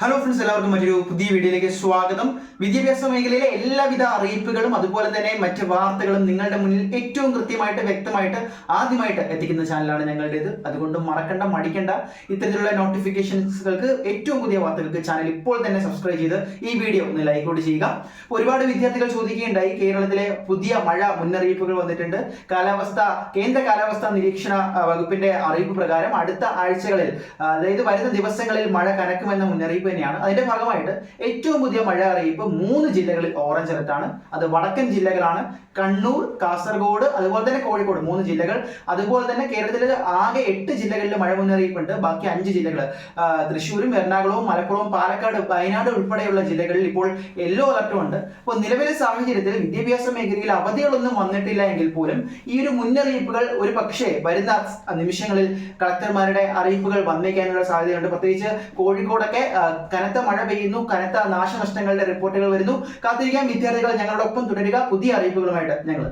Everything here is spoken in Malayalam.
ഹലോ ഫ്രണ്ട്സ് എല്ലാവർക്കും മറ്റൊരു പുതിയ വീഡിയോയിലേക്ക് സ്വാഗതം. വിദ്യാഭ്യാസ മേഖലയിലെ എല്ലാവിധ അറിയിപ്പുകളും അതുപോലെ തന്നെ മറ്റ് വാർത്തകളും നിങ്ങളുടെ മുന്നിൽ ഏറ്റവും കൃത്യമായിട്ട് വ്യക്തമായിട്ട് ആദ്യമായിട്ട് എത്തിക്കുന്ന ചാനലാണ് ഞങ്ങളുടേത്. അതുകൊണ്ട് മറക്കണ്ട മടിക്കണ്ട. ഇത്തരത്തിലുള്ള നോട്ടിഫിക്കേഷൻസുകൾക്ക് ഏറ്റവും പുതിയ വാർത്തകൾക്ക് ചാനൽ ഇപ്പോൾ തന്നെ സബ്സ്ക്രൈബ് ചെയ്ത് ഈ വീഡിയോ ഒന്ന് ലൈക്ക് കൂടി ചെയ്യുക. ഒരുപാട് വിദ്യാർത്ഥികൾ ചോദിക്കുകയുണ്ടായി. കേരളത്തിലെ പുതിയ മഴ മുന്നറിയിപ്പുകൾ വന്നിട്ടുണ്ട്. കാലാവസ്ഥ കേന്ദ്ര കാലാവസ്ഥാ നിരീക്ഷണ വകുപ്പിന്റെ അറിയിപ്പ് പ്രകാരം അടുത്ത ആഴ്ചകളിൽ അതായത് വരുന്ന ദിവസങ്ങളിൽ മഴ കനക്കുമെന്ന മുന്നറിയിപ്പ് തന്നെയാണ്. അതിന്റെ ഭാഗമായിട്ട് ഏറ്റവും പുതിയ മഴ അറിയിപ്പ് മൂന്ന് ജില്ലകളിൽ ഓറഞ്ച് അലർട്ട് ആണ്. അത് വടക്കൻ ജില്ലകളാണ്. കണ്ണൂർ കാസർഗോഡ് അതുപോലെ തന്നെ കോഴിക്കോട് മൂന്ന് ജില്ലകൾ. അതുപോലെ തന്നെ കേരളത്തിൽ ആകെ എട്ട് ജില്ലകളിൽ മഴ മുന്നറിയിപ്പുണ്ട്. ബാക്കി അഞ്ച് ജില്ലകൾ തൃശ്ശൂരും എറണാകുളവും മലപ്പുറവും പാലക്കാട് വയനാട് ഉൾപ്പെടെയുള്ള ജില്ലകളിൽ ഇപ്പോൾ യെല്ലോ അലർട്ടും ഉണ്ട്. അപ്പോൾ നിലവിലെ സാഹചര്യത്തിൽ വിദ്യാഭ്യാസ മേഖലയിൽ അവധികളൊന്നും വന്നിട്ടില്ല എങ്കിൽ പോലും ഈ ഒരു മുന്നറിയിപ്പുകൾ ഒരു പക്ഷേ വരുന്ന നിമിഷങ്ങളിൽ കളക്ടർമാരുടെ അറിയിപ്പുകൾ വന്നേക്കാനുള്ള സാധ്യതയുണ്ട്. പ്രത്യേകിച്ച് കോഴിക്കോടൊക്കെ കനത്ത മഴ പെയ്യുന്നു കനത്ത നാശനഷ്ടങ്ങളുടെ റിപ്പോർട്ടുകൾ വരുന്നു. കാത്തിരിക്കാൻ വിദ്യാർത്ഥികൾ ഞങ്ങളോടൊപ്പം തുടരുക. പുതിയ അറിയിപ്പുകളുമായിട്ട് ഞങ്ങൾ